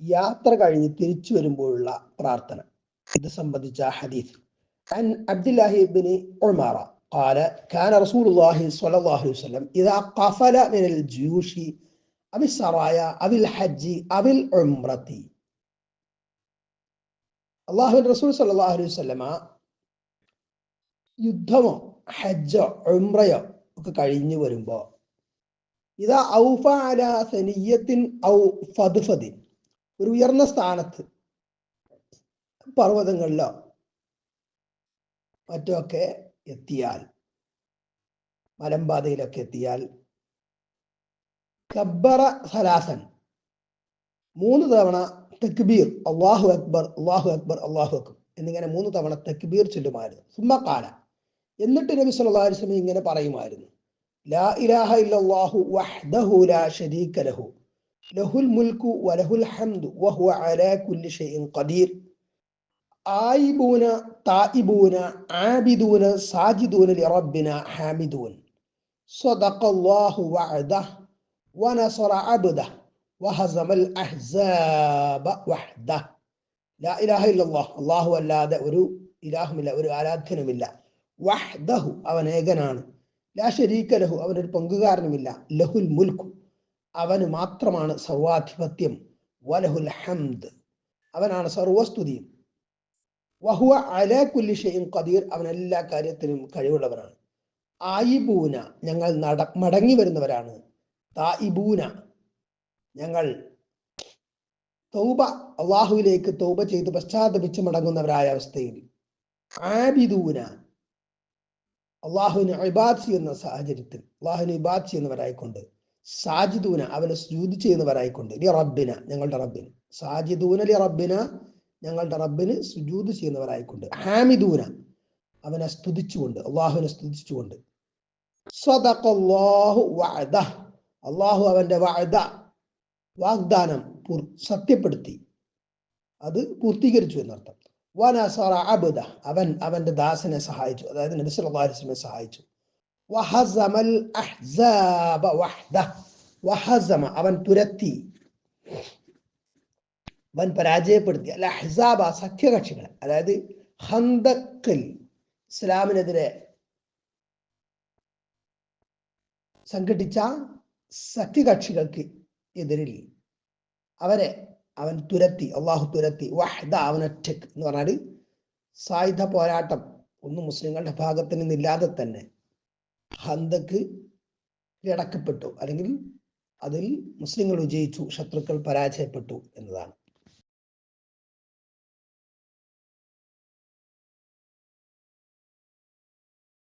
യാത്ര കഴിഞ്ഞ് തിരിച്ചു വരുമ്പോഴുള്ള പ്രാർത്ഥന ഇത് സംബന്ധിച്ച ഹദീസ് عن عبد الله بن عمر قال كان رسول الله صلى الله عليه وسلم إذا قفل من الجيوش أو السرايا أو الحج أو العمرة الله റസൂൽ സല്ലല്ലാഹു അലൈഹി വസല്ലമ യുദ്ധമോ ഹജ്ജോ ഉംറയോ ഒക്കെ കഴിഞ്ഞു വരുമ്പോ ഇതാ ഔഫ അല സനിയത്തിൻ ഔ ഫദ്ഫദിൻ ഒരു ഉയർന്ന സ്ഥാനത്ത്. പർവതങ്ങളിലോ മറ്റുമൊക്കെ എത്തിയാൽ മലമ്പാതയിലൊക്കെ എത്തിയാൽ കബ്ബറ സലാസൻ. മൂന്ന് തവണ തക്ബീർ അള്ളാഹു അക്ബർ അള്ളാഹു അക്ബർ അള്ളാഹു അക്ബർ എന്നിങ്ങനെ മൂന്ന് തവണ തക്ബീർ ചൊല്ലുമായിരുന്നു. സുമ്മക്കാല എന്നിട്ട് നബി സല്ലാ അലൈഹി വസല്ലം ഇങ്ങനെ പറയുമായിരുന്നു. ലാ ഇലാഹ ഇല്ലാഹു വഹ്ദഹു ലാ ഷരീക ലഹു. ലഹുൽ മുൽക്കു വലഹുൽ ഹംദു വഹുവ അലാ കുല്ലി ഷൈഇൻ ഖദീർ ആയിബൂന തായിബൂന ആബിദൂന സാജിദൂന ലിറബ്ബിന ഹാമിദൂൻ സ്വദഖല്ലാഹു വഅദഹ വനസറ അബ്ദഹ വഹസമൽ അഹ്സാബ വഹ്ദഹ ലാ ഇലാഹ ഇല്ലല്ലാഹ് അല്ലാഹു അല്ലാതെ ഒരു ഇലാഹുമില്ല ഒരു ആരാധ്യനുമില്ല വഹ്ദഹു അവൻ ഏകനാണ് ലാ ശരീക ലഹു അവനൊരു പങ്കുകാരനുമില്ല ലഹുൽ മുൽക്കു അവന് മാത്രമാണ് സർവാധിപത്യം. വലഹുൽ ഹംദ്. അവനാണ് സർവസ്തുതിയും വഹുവ അല കുല്ലിഷയും ഖദീർ. അവൻ എല്ലാ കാര്യത്തിനും കഴിവുള്ളവനാണ്. ആയിബൂന. ഞങ്ങൾ നട മടങ്ങി വരുന്നവരാണ്. തായിബൂന. ഞങ്ങൾ തൗബ അള്ളാഹുവിലേക്ക് തൗബ ചെയ്ത് പശ്ചാത്തപിച്ച് മടങ്ങുന്നവരായ അവസ്ഥയിൽ. ആബിദൂന. അള്ളാഹുവിന് ഇബാദ് ചെയ്യുന്ന സാഹചര്യത്തിൽ. അള്ളാഹുവിന് ഇബാദ് ചെയ്യുന്നവരായിക്കൊണ്ട്. സാജിദൂന അവന് സ്ജൂദ് ചെയ്യുന്നവരായിക്കൊണ്ട് ലി റബ്ബിന ഞങ്ങളുടെ റബ്ബിന്. സാജിദൂന ലി റബ്ബിന ഞങ്ങളുടെ റബ്ബിന് സുജൂദ് ചെയ്യുന്നവരായിക്കൊണ്ട് ഹാമിദൂന അവനെ സ്തുതിച്ചുകൊണ്ട് അള്ളാഹുവിനെ സ്തുതിച്ചുകൊണ്ട്. വഅദ അള്ളാഹു അവന്റെ വഅദ വാഗ്ദാനം സത്യപ്പെടുത്തി. അത് പൂർത്തീകരിച്ചു എന്നർത്ഥം. വനസറ അവൻ അവന്റെ ദാസനെ സഹായിച്ചു. അതായത് നബി സല്ലല്ലാഹു അലൈഹി വസല്ലമയെ സഹായിച്ചു. വഹസമൽ അഹ്സാബ വഹ്ദ വഹസമ അവൻ തുരത്തി. അവൻ പരാജയപ്പെടുത്തി. അല്ല അഹ്സാബ സഖ്യകക്ഷികളെ അതായത് ഹന്തക്കിൽ ഇസ്ലാമിനെതിരെ സംഘടിച്ച സഖ്യകക്ഷികൾക്ക് എതിരിൽ അവരെ അവൻ തുരത്തി. അള്ളാഹു തുരത്തി. വഹ്ദ അവൻ ഒറ്റയ്ക്ക് എന്ന് പറഞ്ഞാൽ സായുധ പോരാട്ടം ഒന്നും മുസ്ലിങ്ങളുടെ ഭാഗത്ത് നിന്നില്ലാതെ തന്നെ ഹന്തക്ക് കീഴടക്കപ്പെട്ടു. അല്ലെങ്കിൽ അതിൽ മുസ്ലിങ്ങൾ വിജയിച്ചു ശത്രുക്കൾ പരാജയപ്പെട്ടു എന്നതാണ്.